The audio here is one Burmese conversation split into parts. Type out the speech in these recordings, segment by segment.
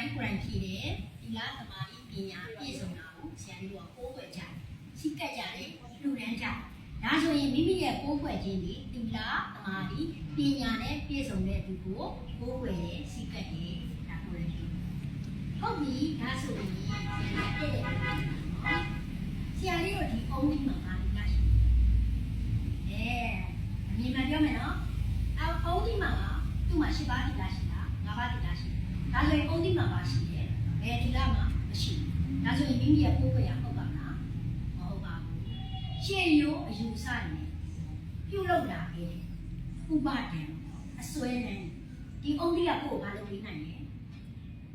ကြီးကိုယ်တိုင်ဖြည့်တယ်ဒီလားသမာဓိပညာပြည့်စုံတာကိုဆရာကြီးကကိုးကွယ်ကြတယ်စိတ်ကပ်ကြတယ်လူတန်းကြဒါဆိုရင်မိမိရဲ့ကိုးကွယ်ခြင်းဒီဒီလားသမာဓိပညာနဲ့ပြည့်စုံတဲ့သူကိုကိုးကွယ်တယ်စိတ်ကပ်တယ်ဒါကိုလည်းဟုတ်ပြီဒါဆိုရင်ဆရာကြီးတဲ့ဆရာလေးတို့ဒီအုံးကြီးမှာပါလိမ့်ရှိတယ်အဲအမြင်မှပြောမယ်နော်အုံးကြီးမှာသူ့မှာရှိပါလိမ့်လားရှိတာငါးပါးလိမ့်လားရှိ ဒါဆိုရင်အုံးကြီးမှာပါရှိတယ်ဘယ်ဒီလားမှာမရှိဘူးဒါဆိုရင်မိမိရဲ့ကိုးကွယ်ရဟုတ်ပါမလားမဟုတ်ပါဘူးရှေ့ရိုးအယူဆနေပြုလုပ်လာခဲ့ဥပဒံအစွဲနဲ့ဒီအုံးကြီးကကိုယ်ဘာလုပ်ပေးနိုင်လဲ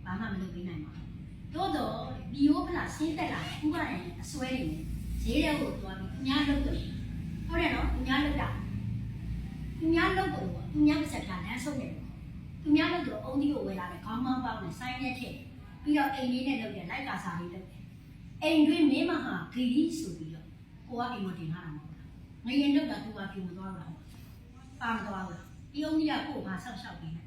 ဘာမှမလုပ်ပေးနိုင်ပါဘူးသို့တော့ဒီယောဖလာဆင်းသက်လာတဲ့ဥပဒံအစွဲနေတယ်ဈေးတဲ့ကိုသွားပြီးအများလုပ်တယ်ဟုတ်တယ်နော်အများလုပ်တာသူများလုပ်တော့သူများပါစက်ကလမ်းဆုံးတယ် သူများလုပ်တော့အုံးကြီးကိုဝယ်လာတယ်ခေါင်းမောင်းပေါင်းနဲ့ဆိုင်းနဲ့ထည့်ပြီးတော့အိမ်လေးနဲ့လုပ်တယ်လိုက်ကာစာလေးလုပ်တယ်အိမ်တွင်းမင်းမဟာဂီရီဆိုပြီးတော့ကိုကအိမ်မတင်ထားတာမဟုတ်လားငရင်လုပ်တာသူကပြုံမသွားတော့ပါမသွားဘူးဒီအုံးကြီးကကိုယ်ကဆောက်ရှောက်ပေးတယ်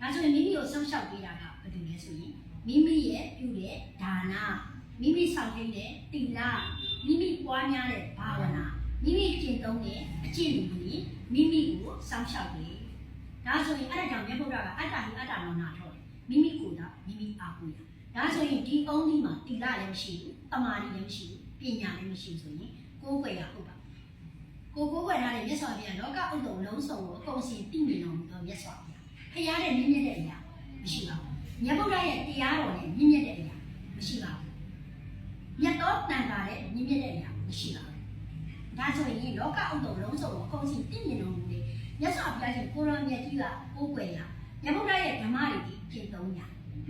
ဒါဆိုရင်မိမိကိုဆောက်ရှောက်ပေးတာကဘယ်လိုလဲဆိုရင်မိမိရဲ့ပြုတဲ့ဒါနမိမိဆောင်တဲ့တိလမိမိပွားများတဲ့ဘာဝနာမိမိကျင့်သုံးတဲ့အကျင့်တွေမိမိကိုစောင့်ရှောက်တယ် ဒါဆိုရင်အဲ့ဒါကြောင့်မြတ်ဗုဒ္ဓကအတ္တဟိအတ္တနောနာထောတယ်မိမိကိုယ်ကမိမိအားကိုးရဒါဆိုရင်ဒီအုံးဒီမှာတိလလည်းမရှိဘူးတမာရီလည်းမရှိဘူးပညာလည်းမရှိဘူးဆိုရင်ကိုယ်ွယ်ရဟုတ်ပါကိုကိုယ်ွယ်ထားတဲ့မြတ်စွာဘုရားလောကဥဒ္ဒုံလုံးစုံကိုအကုန်စီတည်မြင်တော်မူသောမြတ်စွာဘုရားဖရားတဲ့မြင့်မြတ်တဲ့အရာမရှိပါဘူးမြတ်ဗုဒ္ဓရဲ့တရားတော်နဲ့မြင့်မြတ်တဲ့အရာမရှိပါဘူးမြတ်တော်တန်ခါတဲ့မြင့်မြတ်တဲ့အရာမရှိပါဘူးဒါဆိုရင်လောကဥဒ္ဒုံလုံးစုံကိုအကုန်စီတည်မြင်တော်မူတဲ့ မြတ်စွာဘုရားရှင်ကိုရောမြတ်ကြီးကကိုယ်ွယ်ရမြတ်ဗုဒ္ဓရဲ့ဓမ္မတွေဒီကျင့်သုံးရ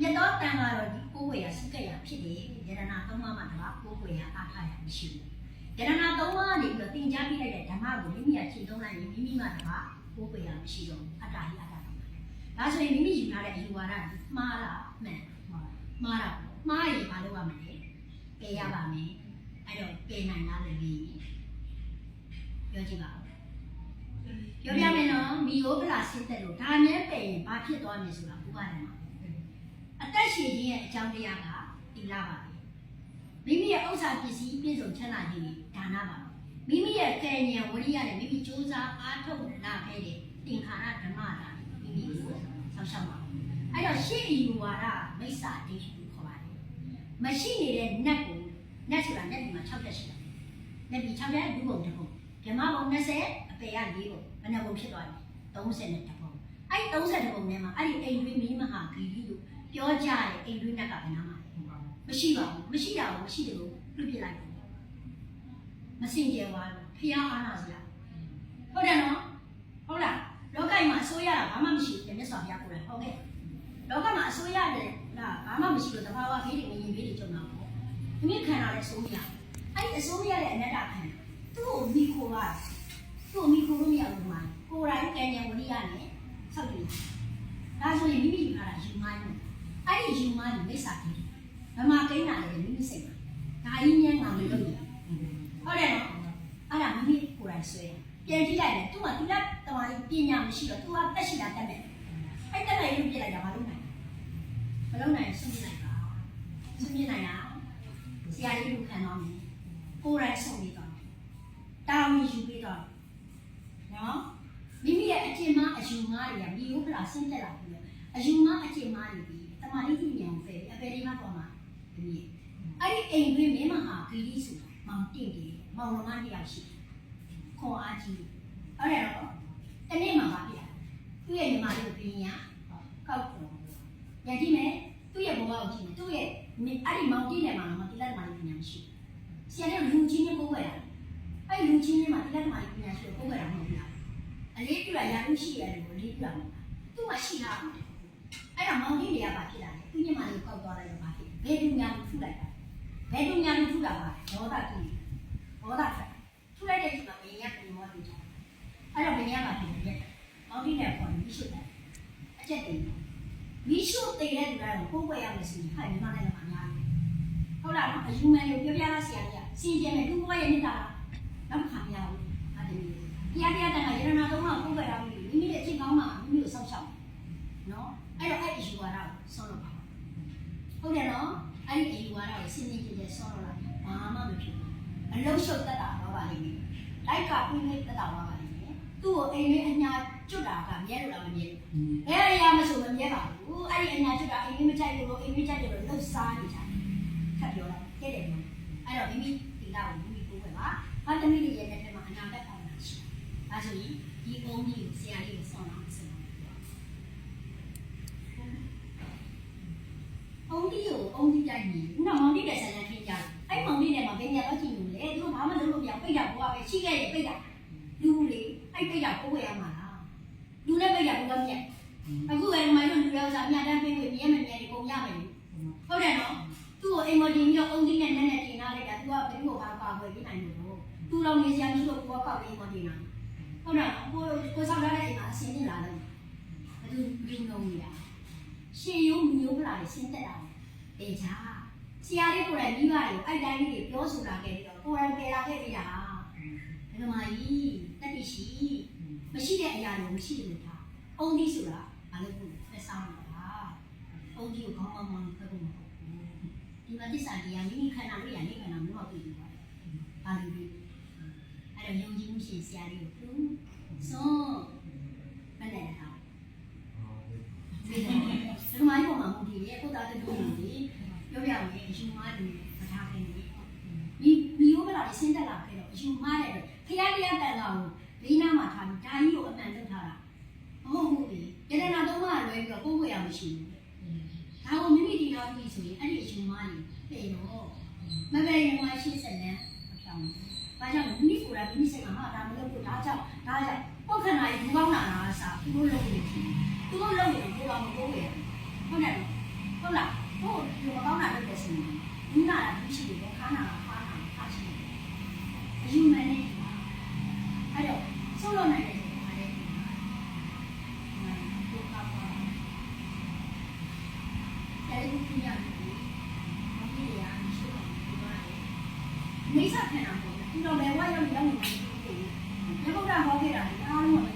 မြတ်တော်တန်ခါတော်ဒီကိုယ်ွယ်ရစိတ်ကရဖြစ်တယ်ယရနာသုံးပါးမှာတပါကိုယ်ွယ်ရအားထားရမရှိဘူးယရနာသုံးပါးကနေပြီးတော့သင်ကြားပြလိုက်တဲ့ဓမ္မကိုမိမိကကျင့်သုံးလိုက်ရင်မိမိမှတပါကိုယ်ွယ်ရမရှိတော့ဘူးအတ္တဟိအတ္တတော်ဒါဆိုရင်မိမိယူထားတဲ့အယူဝါဒမှားလားမှန်မှားတာမှားရင်ဘာလုပ်ရမလဲပယ်ရပါမယ်အဲ့တော့ပယ်နိုင်လားလေပြောကြည့်ပါဦး ပြောပြမယ်နော်မီယိုပလာဆင်းသက်လို့ဒါနဲ့ပယ်ရင်ဘာဖြစ်သွားမလဲဆိုတာဘုရားတယ်မှာအသက်ရှင်ခြင်းရဲ့အကြောင်းတရားကဒီလာပါပဲမိမိရဲ့ဥစ္စာပစ္စည်းပြည့်စုံချမ်းသာခြင်းဒါနပါမိမိရဲ့ကံဉာဏ်ဝိရိယနဲ့မိမိစူးစမ်းအားထုတ်လာခဲ့တဲ့သင်္ခါရဓမ္မတာမိမိကိုဆောက်ရှောက်ပါအဲ့တော့ရှေ့အယူဝါဒမိစ္ဆာဒိဋ္ဌိကိုခေါ်ပါတယ်မရှိနေတဲ့နတ်ကိုနတ်ဆိုတာနတ်ဒီမှာ6ချက်ရှိတယ်နတ်ဒီ6ချက်ဒုဘုံတစ်ဘုံဓမ္မဘုံ20အ ပေရ4ဘုံဘယ်နှဘုံဖြစ်သွားလဲ30နဲ့တစ်ဘုံအဲ့30ဘုံထဲမှာအဲ့ဒီအိမ်တွင်းမင်းမဟာဂီရီလို့ပြောကြတဲ့အိမ်တွင်းနတ်ကဘယ်နာမှာမရှိပါဘူးမရှိတာကိုမရှိတယ်လို့ပြုပြလိုက်တယ်မစင်ကြယ်ပါဘူးဖျားအားနာစရာဟုတ်တယ်နော်ဟုတ်လားလောကမှာအစိုးရတာဘာမှမရှိဘူးမြတ်စွာဘုရားကိုယ်တိုင်ဟုတ်ကဲ့လောကမှာအစိုးရတယ်လားဘာမှမရှိလို့တဘာဝဘေးတွေငရင်ဘေးတွေကြုံတာပေါ့ဒီနေ့ခံရတဲ့အစိုးရအဲ့ဒီအစိုးရရဲ့အနတ္တခံသူ့ကိုမိခိုးရတယ် သူ့ကိုမိခိုးလို့မရဘူးမှာကိုယ်တိုင်ကံဉာဏ်ဝိရိယနဲ့ဆောက်တည်ဒါဆိုရင်မိမိယူထားတာယူမိုင်းလို့အဲ့ဒီယူမိုင်းကိုမိစ္ဆာတည်ဗမာကိန်းတာလည်းမိမိစိတ်မှာဒါကြီးညံ့ငါမလုပ်ဘူးဟုတ်တယ်နော်အဲ့ဒါမိမိကိုယ်တိုင်ဆွဲပြန်ကြည့်လိုက်တယ်သူကသူကတော်ရပညာမရှိတော့သူကတက်ရှိတာတက်တယ်အဲ့တက်လိုက်လို့ပြလိုက်တာမလု မိယုဖလာဆင်းသက်လာပြီးအယူငါးအကျင့်မတွေပြီးတမာတိဉာဏ်ကိုဖယ်အပေဒီမှာပေါ်မှာဒီအဲ့ဒီအိမ်တွင်မင်းမဟာဂီရီဆိုတာမောင်တင့်တယ်မောင်တော်မတရားရှိတယ်ခွန်အားကြီးဟုတ်တယ်နော်တနေ့မှပါပြသူ့ရဲ့ညီမလေးကိုပြင်ရကောက်တော့ညကြည့်မယ်သူ့ရဲ့ဘဝကိုကြည့်မယ်သူ့ရဲ့အဲ့ဒီမောင်တင့်တယ်မှာမတိလက်မာလေးပညာမရှိဆရာကလူချင်းချင်းကိုယ်ွယ်တာအဲ့လူချင်းချင်းမှာတိလက်မာလေးပညာရှိကိုယ်ွယ်တာမဟုတ်ဘူးအလေးပြရရလို့ရှိရတယ်ကိုလေးပြရမှာ သူ့မှာရှိတာအဲ့တော့မောင်တင့်တွေကပါဖြစ်လာတယ်သူ့ညီမလေးကိုကောက်သွားလိုက်တော့ပါဖြစ်ဘယ်သူညာလူထုလိုက်တာဘယ်သူညာလူထုလာပါဒေါသကြည့်ဒေါသဆက်ထုလိုက်တဲ့ချိန်မှာဘယ်ရကမောတူချာအဲ့တော့ဘယ်ရမှာပြင်ရက်မောင်တင့်နဲ့ပေါ်ပြီးရှုတယ်အချက်တင်မိရှုတေတဲ့လူကတော့ကိုယ်ွယ်ရမယ်ဆိုရင်ဟာညီမလေးကမှများတယ်ဟုတ်လားနော်အယူမယ်လို့ပြောပြလားဆရာကြီးကစင်ကြယ်မယ်သူ့ဘဝရဲ့နှစ်တာတော့ခံရဘူးအဲ့ဒီတရားတရားတန်ခါရဏနာသုံးပါကိုယ်ွယ်ရပြီမိမိရဲ့အချိန်ကောင်းမှမိမိကိုစောင့်ရှောက်နော် အဲ့တော့အဲ့ဒီယူဝါဒကိုဆုံးလို့ပါဟုတ်တယ်နော်အဲ့ဒီအယူဝါဒကိုစဉ်းစဉ်ကြည့်ကြဆောတော့လာဘာမှမဖြစ်ဘူးအလုံးရှုပ်တတ်တာတော့ပါလိမ့်မယ်လိုက်ကပြင်းပြတတ်တာပါလိမ့်မယ်သူ့ကိုအိမ်လေးအညာကျွတ်တာကမြဲလို့လားမမြဲဘူးဘယ်အရာမဆိုမမြဲပါဘူးအဲ့ဒီအညာကျွတ်တာအိမ်လေးမချိုက်လို့အိမ်လေးချိုက်လို့လှုပ်စားနေကြတယ်ခက်ပြောလိုက်တဲ့တယ်နော်အဲ့တော့မိမိဒီလောက်မိမိကိုယ်ပဲပါဟာတမိလေးရဲ့တဲ့မှာအနာဂတ်အောင်လာရှိဒါဆိုရင်ဒီအုံးကြီးကိုဆရာလေးကိုဆောင်းအောင်ဆက်ပါအုံးကြီးကို အုံးကြီးတိုက်နေဦးတော်မောင်တိတဲ့ဆန်ဆန်ခင်းကြတယ်အဲ့မောင်တိနဲ့မှာဘယ်နေရာတော့ကြည့်လို့လဲသူဘာမှလုပ်လို့မရပိတ်တာဘောကပဲရှိခဲ့ရပိတ်တာလူလေအဲ့ပိတ်တာကိုဝယ်ရမှာလားလူနဲ့ပိတ်တာဘယ်တော့မြက်အခုပဲမိုင်းတို့လူရောစားမြတ်တမ်းပေးပြီးမြဲမမြဲဒီပုံရမယ်ဟုတ်တယ်နော်သူ့ကိုအိမ်မတင်ပြီးတော့အုံးကြီးနဲ့နက်နက်တင်ထားလိုက်တာသူကဘယ်လိုဘာကွာဝယ်ပြီးနိုင်လို့သူတော်နေစရာမရှိလို့ကိုကကောက်ပြီးမတင်တာဟုတ်တယ်ကိုကိုဆောင်ထားတဲ့အိမ်မှာအစင်းနေလာတယ်ဘယ်သူလူလုံးကြီးလားရှင်ယုံမျိုးပလာတွေဆင်းသက်တာတေချာ ဆရာလေးကိုယ်တိုင်မိဘတွေကိုအဲ့တိုင်းလေးတွေပြောဆိုတာခဲ့ပြီးတော့ကိုယ်တိုင်ပယ်လာခဲ့ပြီးတာဒကမာကြီးတက်တိရှိမရှိတဲ့အရာတွေမရှိလို့ထားအုံးကြီးဆိုတာဘာလို့ကိုယ်ဆောင်းနေတာအုံးကြီးကိုခေါင်းမောင်းမောင်းဖက်ဖို့မဟုတ်ဘူးဒီမှာသစ္စာတရားမိမိခန္ဓာလို့ရနေခန္ဓာမျိုးတော့ပြည်ပြီးပါတယ်ဘာလို့လဲအဲ့တော့ယုံကြည်မှုရှင်ဆရာလေးကိုသူစွန်းမနဲ့တာဒီမှာဒီမှာမဟုတ်ဘူးရဲ့ကိုသားတူတူကြီး ပြောပြမယ်အယူမားတွေမထားခင်နေဒီဒီယောဂလာရှင်းတက်လာခဲ့တော့အယူမားတဲ့ဖျားတရားတန်လာကိုလေးနာမှာထားပြီးဒါကြီးကိုအမှန်ထုတ်ထားတာမဟုတ်ဘူးလေယတနာသုံးပါးလွဲပြီးတော့ကိုယ်ဝေရမရှိဘူးဒါကိုမိမိဒီလောက်ကြီးဆိုရင်အဲ့ဒီအယူမားတွေပြေတော့မပဲရင်မှရှင်းစက်နဲ့အပြောင်းဘာကြောင့်မိမိကိုယ်ကမိမိစိတ်မှာဟာဒါမလုပ်ဘူးဒါကြောင့်ဒါကြောင့်ပုတ်ခဏကြီးဘူးကောင်းတာလားစာသူတို့လုပ်နေတယ်သူတို့လုပ်နေတယ်ကိုယ်ကမကိုယ်ဝေရဟုတ်တယ်ဟုတ်လား ဟုတ်ဒီမကောင်းတာလုပ်တယ်ဆိုရင်ဒီနာတာဒီရှိတယ်ခါနာခါနာခါရှိတယ်အယူမနဲ့အဲ့တော့ဆုံးလို့နိုင်တယ်ဆိုတော့အဲ့ဒီကိုကပါတယ်ဒီညနေဒီဒီရမ်းရှိတယ်ဒီမှာနေစားခံတာပေါ့ဒီတော့လေဝါရောက်ရောက်နေတယ်ဒီဘုရားဟောခဲ့တာအားလုံးက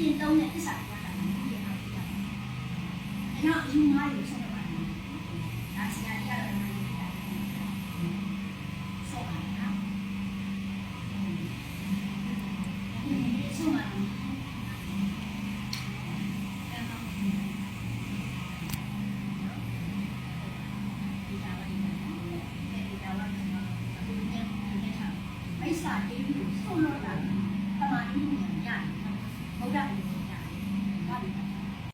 မိမိကျင့်သုံးတဲ့သစ္စာတရားတာမိမိရဲ့အားကိုအဲ့တော့အယူမှားကိုဆက်